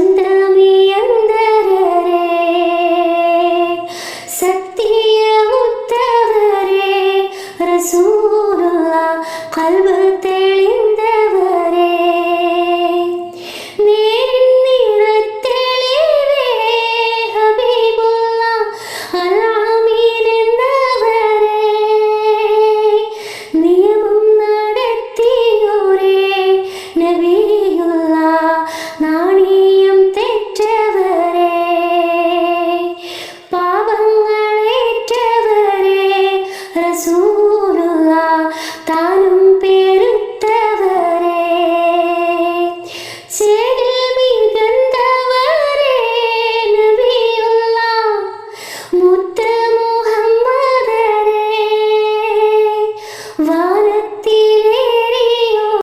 ಚಂದ್ರಮೇ ಅಂದರರೆ ಸತ್ಯ ಮುತ್ತವರೇ ರಸೂಲ ಕಲ್ಬ ತೆಳಿ Вау!